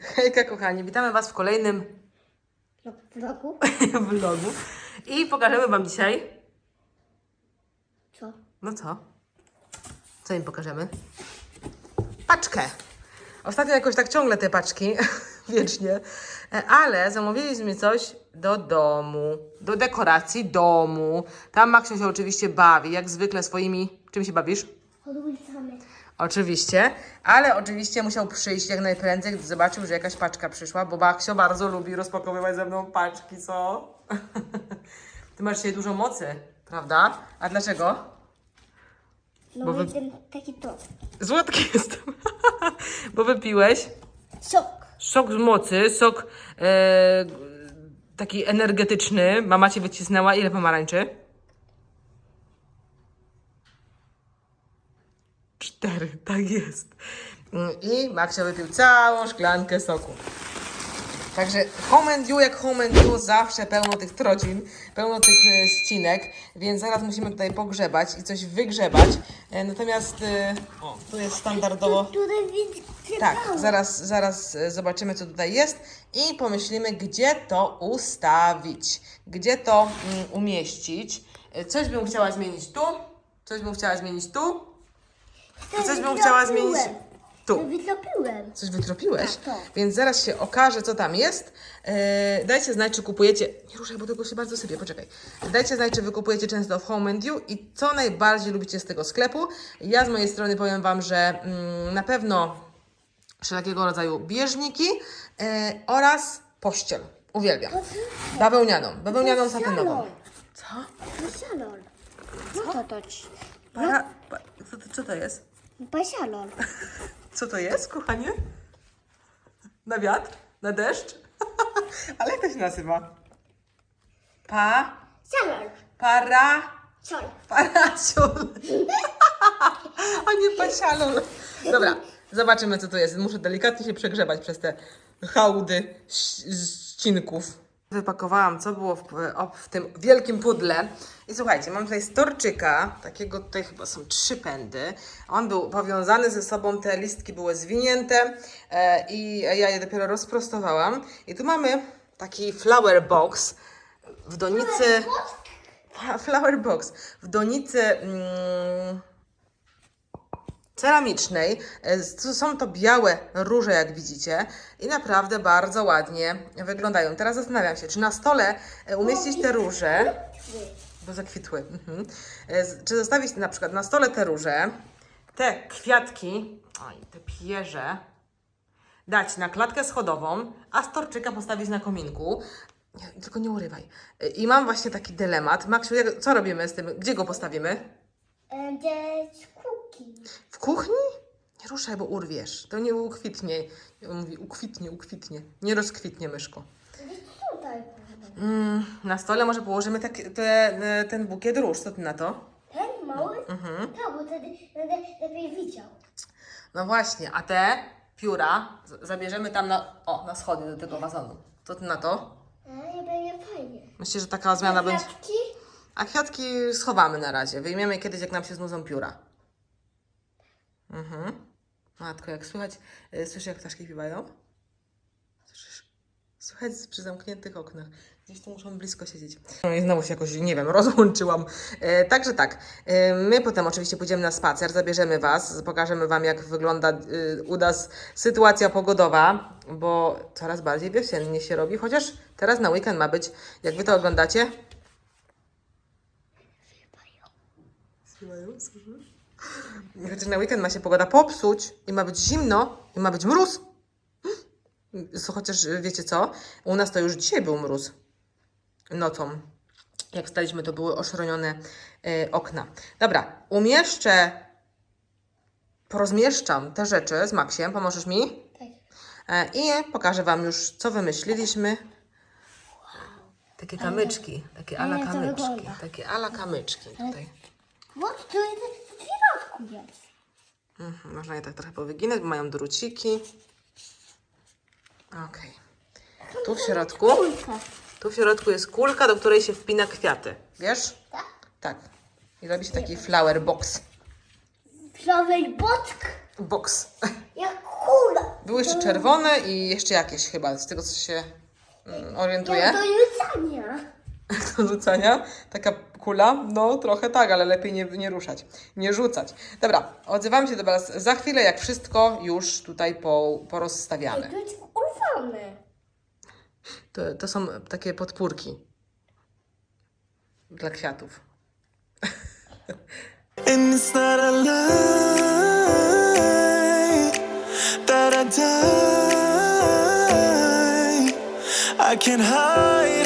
Hejka kochani, witamy Was w kolejnym roku? vlogu i pokażemy Wam dzisiaj, Co? no co? Co im pokażemy? Paczkę. Ostatnio jakoś tak ciągle te paczki, wiecznie, ale zamówiliśmy coś do domu, do dekoracji domu. Tam Maksio się oczywiście bawi, jak zwykle swoimi, czym się bawisz? Oczywiście, ale oczywiście musiał przyjść jak najprędzej, gdy zobaczył, że jakaś paczka przyszła, bo Baksio bardzo lubi rozpakowywać ze mną paczki, co? Ty masz dzisiaj dużo mocy, prawda? A dlaczego? No Bo wy- jestem taki to. Złotki jestem. bo wypiłeś Sok. sok z mocy, sok e, taki energetyczny. Mama cię wycisnęła. Ile pomarańczy? Cztery, tak jest. I Maksia wypił całą szklankę soku. Także home and you jak home and you, zawsze pełno tych trocin, pełno tych e, ścinek, więc zaraz musimy tutaj pogrzebać i coś wygrzebać. E, natomiast e, o, tu jest standardowo... Tak, zaraz, zaraz zobaczymy, co tutaj jest i pomyślimy, gdzie to ustawić, gdzie to mm, umieścić. Coś bym chciała zmienić tu, coś bym chciała zmienić tu, coś bym chciała zmienić tu. Wytropiłem. Coś wytropiłeś? Tak, tak. Więc zaraz się okaże, co tam jest. E, dajcie znać, czy kupujecie... Nie ruszaj, bo tego się bardzo sypie, poczekaj. Dajcie znać, czy wy kupujecie często w Home and You i co najbardziej lubicie z tego sklepu. Ja z mojej strony powiem wam, że mm, na pewno wszelkiego rodzaju bieżniki e, oraz pościel. Uwielbiam. Bawełnianą, bawełnianą satynową. Co? No to. Para, pa, co, to, co to jest? Pasalon. Co to jest, kochanie? Na wiatr? Na deszcz? Ale jak to się nazywa? Pa... Salon. Para... Sol. Parasol. A nie pasialon. Dobra, zobaczymy co to jest. Muszę delikatnie się przegrzebać przez te hałdy ścinków. Wypakowałam, co było w, w tym wielkim pudle. I słuchajcie, mam tutaj storczyka, takiego tutaj chyba są trzy pędy. On był powiązany ze sobą, te listki były zwinięte e, i ja je dopiero rozprostowałam. I tu mamy taki flower box w donicy... Flower box w donicy mm, ceramicznej. E, Są to białe róże, jak widzicie, i naprawdę bardzo ładnie wyglądają. Teraz zastanawiam się, czy na stole e, umieścić te róże, bo zakwitły. Mhm. E, Czy zostawić na przykład na stole te róże, te kwiatki, oj, te pierze, dać na klatkę schodową, a storczyka postawić na kominku. Nie, tylko nie urywaj. I mam właśnie taki dylemat. Maksiu, co robimy z tym? Gdzie go postawimy? Gdzie kuki. Kuchni? Nie ruszaj, bo urwiesz. To nie ukwitnie. On mówi ukwitnie, ukwitnie. Nie rozkwitnie myszko. Gdzie tutaj? Mm, na stole może położymy tak, te, e, ten bukiet róż. Co ty na to? Ten mały? Mhm. Tak, bo wtedy będę lepiej widział. No właśnie, a te pióra z- zabierzemy tam na, o, na schody do tego wazonu. Co ty na to? A nie będzie fajnie. Myślę, że taka zmiana będzie... Kwiatki? A kwiatki schowamy na razie. Wyjmiemy kiedyś, jak nam się znudzą pióra. Mhm. Matko, jak słychać, y, słyszysz jak ptaszki śpiewają? Słyszysz? Słychać przy zamkniętych oknach. Gdzieś tu muszą blisko siedzieć. No i znowu się jakoś, nie wiem, rozłączyłam. E, także tak, e, my potem oczywiście pójdziemy na spacer, zabierzemy Was, pokażemy Wam, jak wygląda y, u nas sytuacja pogodowa, bo coraz bardziej wiosennie się robi, chociaż teraz na weekend ma być, jak Wy to oglądacie, Śpiewają, słyszysz? Chociaż na weekend ma się pogoda popsuć i ma być zimno i ma być mróz. Chociaż wiecie co? U nas to już dzisiaj był mróz. Nocą. Jak wstaliśmy, to były oszronione e, okna. Dobra, umieszczę, porozmieszczam te rzeczy z Maksiem. Pomożesz mi? Tak. E, I pokażę Wam już, co wymyśliliśmy. Takie kamyczki, takie ala kamyczki, takie ala kamyczki tutaj. What to jest w środku jest? Mhm, można je tak trochę powyginać, bo mają druciki. Okej. Tu w środku, tu w środku jest kulka, do której się wpina kwiaty. Wiesz? Tak? Tak. I robi się taki flower box. Flower box? Box. jak kula. Były jeszcze czerwone i jeszcze jakieś chyba, z tego co się mm, orientuję. Do jucania. Do rzucania. Taka kula, no trochę tak, ale lepiej nie, nie ruszać, nie rzucać. Dobra, odzywam się do Was za chwilę, jak wszystko już tutaj po, porozstawiamy. To jest urwane. To, to są takie podpórki dla kwiatów. And it's not a lie that I die. I can't hide, hide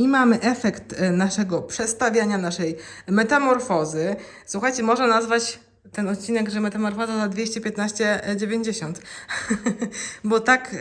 I mamy efekt e, naszego przestawiania, naszej metamorfozy. Słuchajcie, można nazwać ten odcinek, że metamorfoza za 215,90, bo tak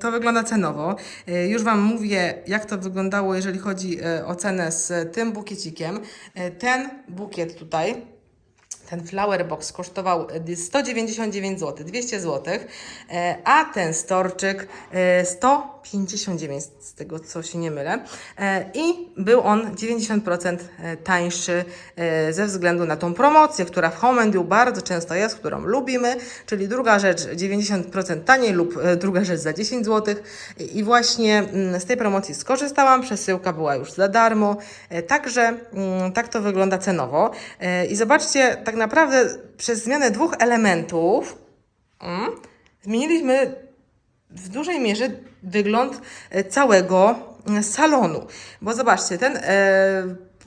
to wygląda cenowo. E, Już Wam mówię, jak to wyglądało, jeżeli chodzi e, o cenę z tym bukiecikiem. E, Ten bukiet tutaj, ten flower box kosztował e, 199 zł, 200 zł, e, a ten storczyk e, 159, z tego co się nie mylę. E, I był on 90% e, tańszy e, ze względu na tą promocję, która w Home and Dew bardzo często jest, którą lubimy, czyli druga rzecz 90% taniej lub e, druga rzecz za 10 zł. I właśnie mm, z tej promocji skorzystałam, przesyłka była już za darmo, e, także mm, tak to wygląda cenowo. E, I zobaczcie, tak naprawdę przez zmianę dwóch elementów mm, zmieniliśmy w dużej mierze wygląd e, całego e, salonu. Bo zobaczcie, ten e,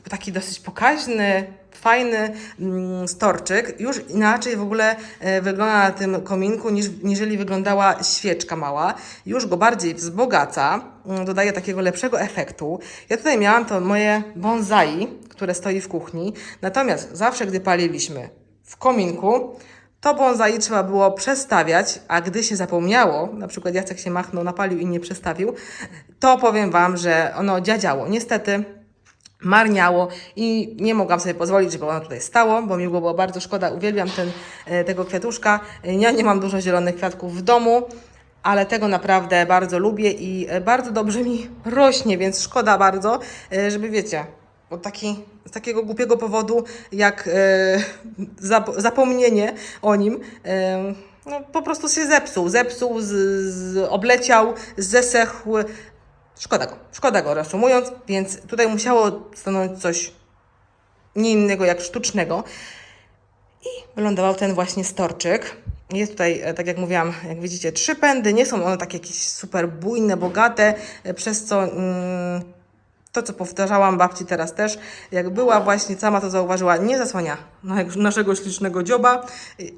taki dosyć pokaźny, fajny mm, storczyk już inaczej w ogóle e, wygląda na tym kominku, niż, niżeli wyglądała świeczka mała. Już go bardziej wzbogaca, mm, dodaje takiego lepszego efektu. Ja tutaj miałam to moje bonsai, które stoi w kuchni. Natomiast zawsze, gdy paliliśmy w kominku, to bonsai trzeba było przestawiać, a gdy się zapomniało, na przykład Jacek się machnął, napalił i nie przestawił, to powiem Wam, że ono dziadziało. Niestety marniało i nie mogłam sobie pozwolić, żeby ono tutaj stało, bo mi było bardzo szkoda. Uwielbiam ten, e, tego kwiatuszka. Ja nie mam dużo zielonych kwiatków w domu, ale tego naprawdę bardzo lubię i e, bardzo dobrze mi rośnie, więc szkoda bardzo, e, żeby wiecie, od taki, z takiego głupiego powodu jak zap, zapomnienie o nim, no, po prostu się zepsuł. Zepsuł, z, z, obleciał, zesechł. Szkoda go, szkoda go reasumując, więc tutaj musiało stanąć coś nie innego jak sztucznego. I wylądował ten właśnie storczyk. Jest tutaj, e, tak jak mówiłam, jak widzicie, trzy pędy. Nie są one takie jakieś super bujne, bogate, e, przez co mm, to, co powtarzałam babci teraz też, jak była właśnie sama to zauważyła, nie zasłania na- naszego ślicznego dzioba,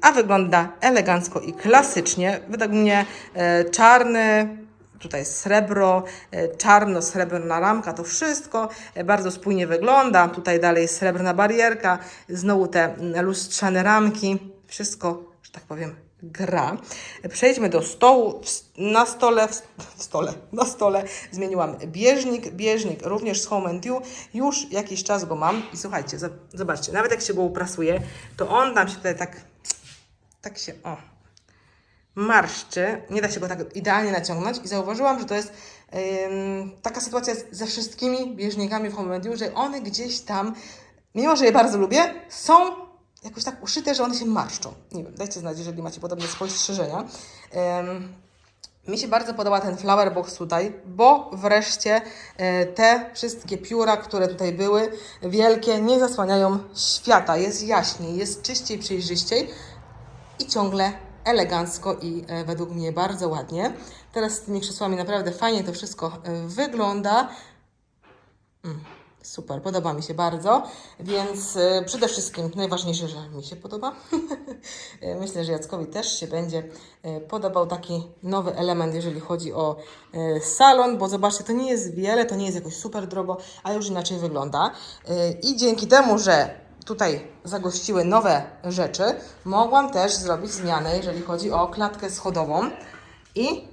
a wygląda elegancko i klasycznie. Według mnie e, czarny, tutaj srebro, e, czarno-srebrna ramka, to wszystko e, bardzo spójnie wygląda. Tutaj dalej srebrna barierka, znowu te mm, lustrzane ramki, wszystko, że tak powiem, gra. Przejdźmy do stołu. Na stole, w stole, na stole zmieniłam bieżnik. Bieżnik również z Home and Dew. Już jakiś czas go mam i słuchajcie, zobaczcie, nawet jak się go uprasuje, to on tam się tutaj tak, tak się, o, marszczy, nie da się go tak idealnie naciągnąć i zauważyłam, że to jest ym, taka sytuacja ze wszystkimi bieżnikami w Home że one gdzieś tam, mimo że je bardzo lubię, są jakoś tak uszyte, że one się marszczą. Nie wiem, dajcie znać, jeżeli macie podobne spostrzeżenia. Em, mi się bardzo podoba ten flower box tutaj, bo wreszcie e, te wszystkie pióra, które tutaj były, wielkie, nie zasłaniają świata. Jest jaśniej, jest czyściej, przejrzyściej i ciągle elegancko i e, według mnie bardzo ładnie. Teraz z tymi krzesłami naprawdę fajnie to wszystko e, wygląda. Mm, super, podoba mi się bardzo, więc e, przede wszystkim najważniejsze, że mi się podoba. Myślę, że Jackowi też się będzie podobał taki nowy element, jeżeli chodzi o salon, bo zobaczcie, to nie jest wiele, to nie jest jakoś super drogo, a już inaczej wygląda. I dzięki temu, że tutaj zagościły nowe rzeczy, mogłam też zrobić zmianę, jeżeli chodzi o klatkę schodową i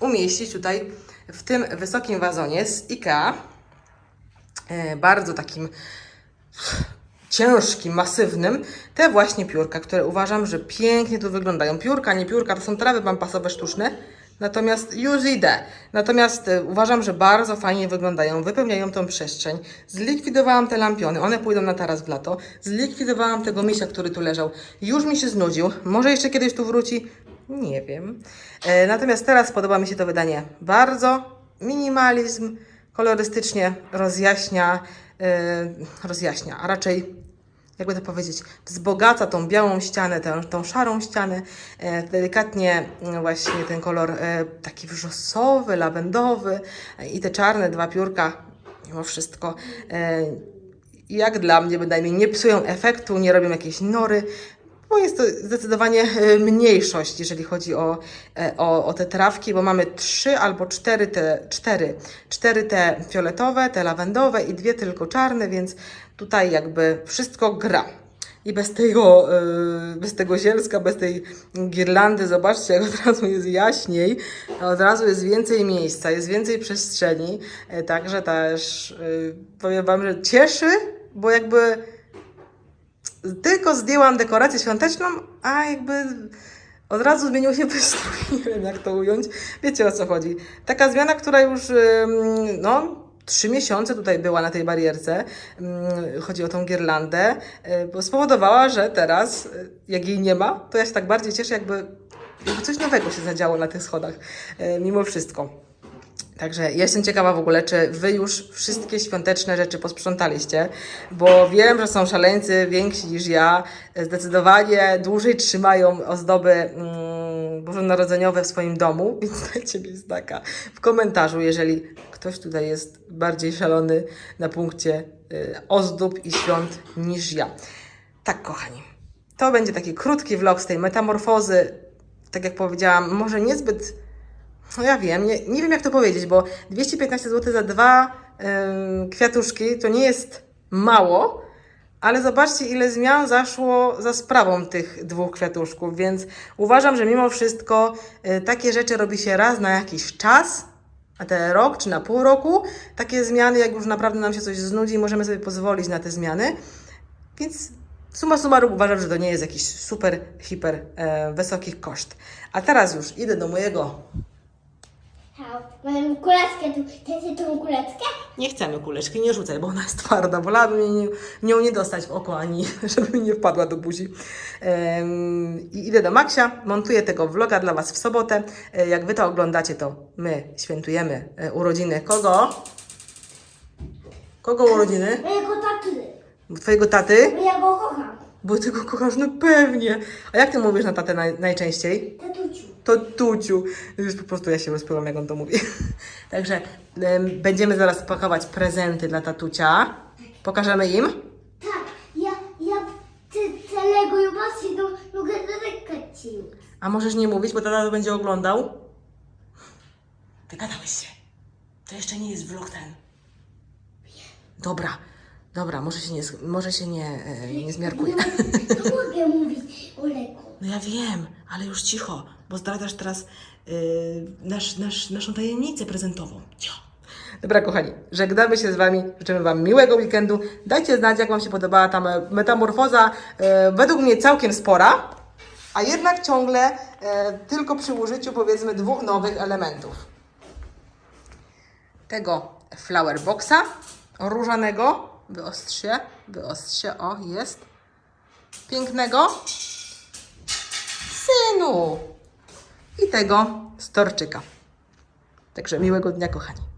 umieścić tutaj w tym wysokim wazonie z IKEA, e, bardzo takim ciężkim, masywnym, te właśnie piórka, które uważam, że pięknie tu wyglądają. Piórka, nie piórka, to są trawy pampasowe sztuczne, natomiast już idę. Natomiast e, uważam, że bardzo fajnie wyglądają, wypełniają tą przestrzeń. Zlikwidowałam te lampiony, one pójdą na taras w lato. Zlikwidowałam tego misia, który tu leżał. Już mi się znudził, może jeszcze kiedyś tu wróci, nie wiem. E, natomiast teraz podoba mi się to wydanie bardzo. Minimalizm kolorystycznie rozjaśnia, e, rozjaśnia, a raczej jakby to powiedzieć, wzbogaca tą białą ścianę, tę, tą szarą ścianę, e, delikatnie mm, właśnie ten kolor e, taki wrzosowy, lawendowy e, i te czarne dwa piórka, mimo wszystko, jak dla mnie bynajmniej nie psują efektu, nie robią jakiejś nory, bo jest to zdecydowanie e, mniejszość, jeżeli chodzi o, e, o, o te trawki, bo mamy trzy albo cztery te, cztery, cztery te fioletowe, te lawendowe i dwie tylko czarne, więc tutaj jakby wszystko gra. I bez tego, e, bez tego zielska, bez tej girlandy, zobaczcie, jak od razu jest jaśniej, od razu jest więcej miejsca, jest więcej przestrzeni. Także też powiem Wam, że cieszy, bo jakby tylko zdjęłam dekorację świąteczną, a jakby od razu zmienił się wystrój. Nie wiem, jak to ująć. Wiecie o co chodzi. Taka zmiana, która już no, trzy miesiące tutaj była na tej barierce. Chodzi o tą girlandę, y, spowodowała, że teraz, y, jak jej nie ma, to ja się tak bardziej cieszę, jakby, jakby coś nowego się zadziało na tych schodach, y, mimo wszystko. Także ja jestem ciekawa w ogóle, czy wy już wszystkie świąteczne rzeczy posprzątaliście, bo wiem, że są szaleńcy więksi niż ja, zdecydowanie dłużej trzymają ozdoby mm, bożonarodzeniowe w swoim domu, więc dajcie mi znaka w komentarzu, jeżeli ktoś tutaj jest bardziej szalony na punkcie y, ozdób i świąt niż ja. Tak, kochani, to będzie taki krótki vlog z tej metamorfozy, tak jak powiedziałam, może niezbyt no ja wiem, nie, nie wiem jak to powiedzieć, bo 215 zł za dwa kwiatuszki to nie jest mało, ale zobaczcie ile zmian zaszło za sprawą tych dwóch kwiatuszków, więc uważam, że mimo wszystko y, takie rzeczy robi się raz na jakiś czas, a te rok czy na pół roku, takie zmiany, jak już naprawdę nam się coś znudzi, możemy sobie pozwolić na te zmiany, więc summa summarum uważam, że to nie jest jakiś super, hiper e, wysokich koszt. A teraz już idę do mojego Mam kuleczkę tu. Chcecie tą kuleczkę? Nie chcemy kuleczki, nie rzucaj, bo ona jest twarda. Wolałabym nie, nią nie dostać w oko, ani żeby mi nie wpadła do buzi. I idę do Maksia, montuję tego vloga dla Was w sobotę. E, Jak Wy to oglądacie, to my świętujemy e, urodziny kogo? Kogo urodziny? Mojego taty. Twojego taty? Bo ja go kocham. Bo Ty go kochasz, no pewnie. A jak Ty mówisz na tatę naj, najczęściej? Tatuciu. To tuciu. Już po prostu ja się rozpływam, jak on to mówi. Także em, będziemy zaraz pakować prezenty dla tatucia. Pokażemy im. Tak, ja, ja ty celego jubacji no, mogę dotykać ci. A możesz nie mówić, bo tata to będzie oglądał. Wygadałeś się. To jeszcze nie jest vlog ten. Dobra, dobra, może się nie, może się nie, e, nie zmiarkuje. Nie mogę mówić o leku. No ja wiem, ale już cicho, bo zdradzasz teraz yy, nasz, nasz, naszą tajemnicę prezentową. Cicho. Dobra, kochani, żegnamy się z Wami, życzymy Wam miłego weekendu. Dajcie znać, jak Wam się podobała ta me- metamorfoza, e, według mnie całkiem spora, a jednak ciągle e, tylko przy użyciu, powiedzmy, dwóch nowych elementów. Tego flower boxa różanego, wyostrzę, wyostrzę, o, jest. pięknego synu i tego storczyka. Także miłego dnia, kochani.